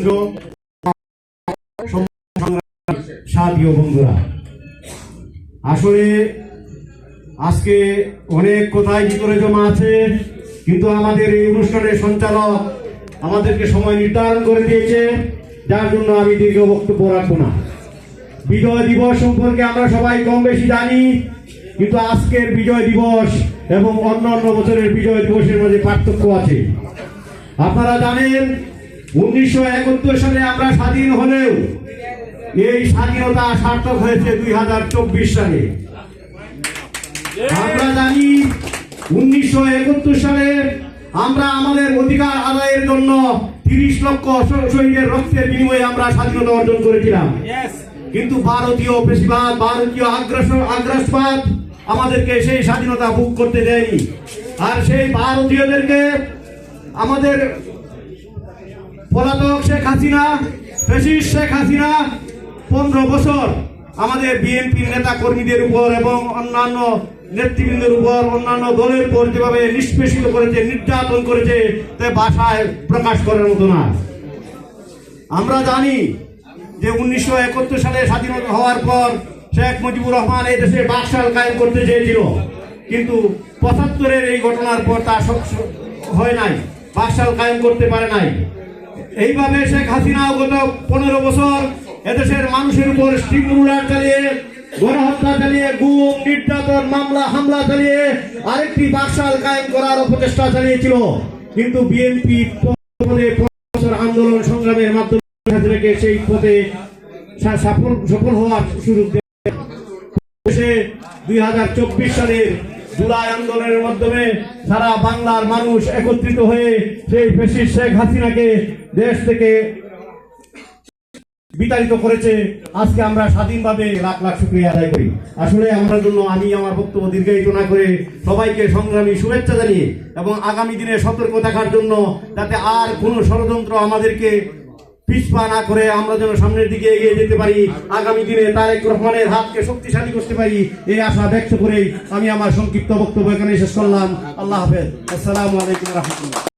নেতৃবৃন্দ সাথী ও বন্ধুরা। আসলে আজকে অনেক কথাই ভিতরে জমা আছে, কিন্তু আমাদের এই অনুষ্ঠানের সঞ্চালক আমাদেরকে সময় নির্ধারণ করে দিয়েছে, যার জন্য আমি দীর্ঘ বক্তব্য রাখব না। বিজয় দিবস সম্পর্কে আমরা সবাই কম বেশি জানি, কিন্তু আজকের বিজয় দিবস এবং অন্যান্য বছরের বিজয় দিবসের মধ্যে পার্থক্য আছে। আপনারা জানেন উনিশশো একাত্তর সালে আমরা স্বাধীন হলেও এই স্বাধীনতা সার্থক হয়েছে দুই হাজার চব্বিশ সালে। আমরা জানি উনিশশো একাত্তর সালে আমরা আমাদের অধিকার আদায়ের জন্য তিরিশ লক্ষ শহীদের রক্তের বিনিময়ে আমরা স্বাধীনতা অর্জন করেছিলাম। কিন্তু ভারতীয় পেশিবাদ ভারতীয় আগ্রাসন আগ্রাসবাদ আমাদেরকে সেই স্বাধীনতা ভোগ করতে দেয়নি। আর সেই ভারতীয়দেরকে আমাদের পলাতক শেখ হাসিনা ফেসিস শেখ হাসিনা, পনেরো বছর আমাদের বিএনপির নেতা কর্মীদের উপর এবং অন্যান্য নেতৃবৃন্দের উপর, অন্যান্য দলের উপর যেভাবে নিষ্পেষিত করেছে, নির্যাতন করেছে, তা ভাষায় প্রকাশ করার মতো না। আমরা জানি যে উনিশশো একাত্তর সালে স্বাধীনতা হওয়ার পর শেখ মুজিবুর রহমান এই দেশে বাকশাল কায়েম করতে চেয়েছিল। কিন্তু পঁচাত্তরের এই ঘটনার পর তা হয় নাই, বাকশাল কায়েম করতে পারে নাই। এইভাবে শেখ হাসিনা গত পনেরো বছর এদেশের মানুষের উপর স্টিম চালিয়ে, গণহত্যা চালিয়ে, গুম, নির্যাতন, মামলা, হামলা চালিয়ে আরেকটি বাকশাল কায়েম করার প্রচেষ্টা চালিয়েছিল। কিন্তু বিএনপি আন্দোলন সংগ্রামের মাধ্যমে সেই পথে সফল সফল হওয়ার সুযোগ দেশে দুই হাজার চব্বিশ সালের জুলাই আন্দোলনের মাধ্যমে সারা বাংলার মানুষ একত্রিত হয়ে সেই ফেসিস শেখ হাসিনাকে দেশ থেকে বিতাড়িত করেছে। আজকে আমরা স্বাধীনভাবে লাখ লাখ শুক্রিয়া আদায় করি। আসলে আমরা জন্য আমি আমার বক্তব্য দীর্ঘায়িত না করে সবাইকে সংগ্রামী শুভেচ্ছা জানিয়ে এবং আগামী দিনে সতর্ক থাকার জন্য যাতে আর কোনো ষড়যন্ত্র আমাদেরকে পিছপা না করে আমরা যেন সামনের দিকে এগিয়ে যেতে পারি। আগামী দিনে তারেক রহমানের হাতকে শক্তিশালী করতে পারি, এই আশা ব্যক্ত করে আমি আমার সংক্ষিপ্ত বক্তব্য এখানে শেষ করলাম। আল্লাহ হাফেজ। আসসালামু আলাইকুম রহমতুল্লাহ।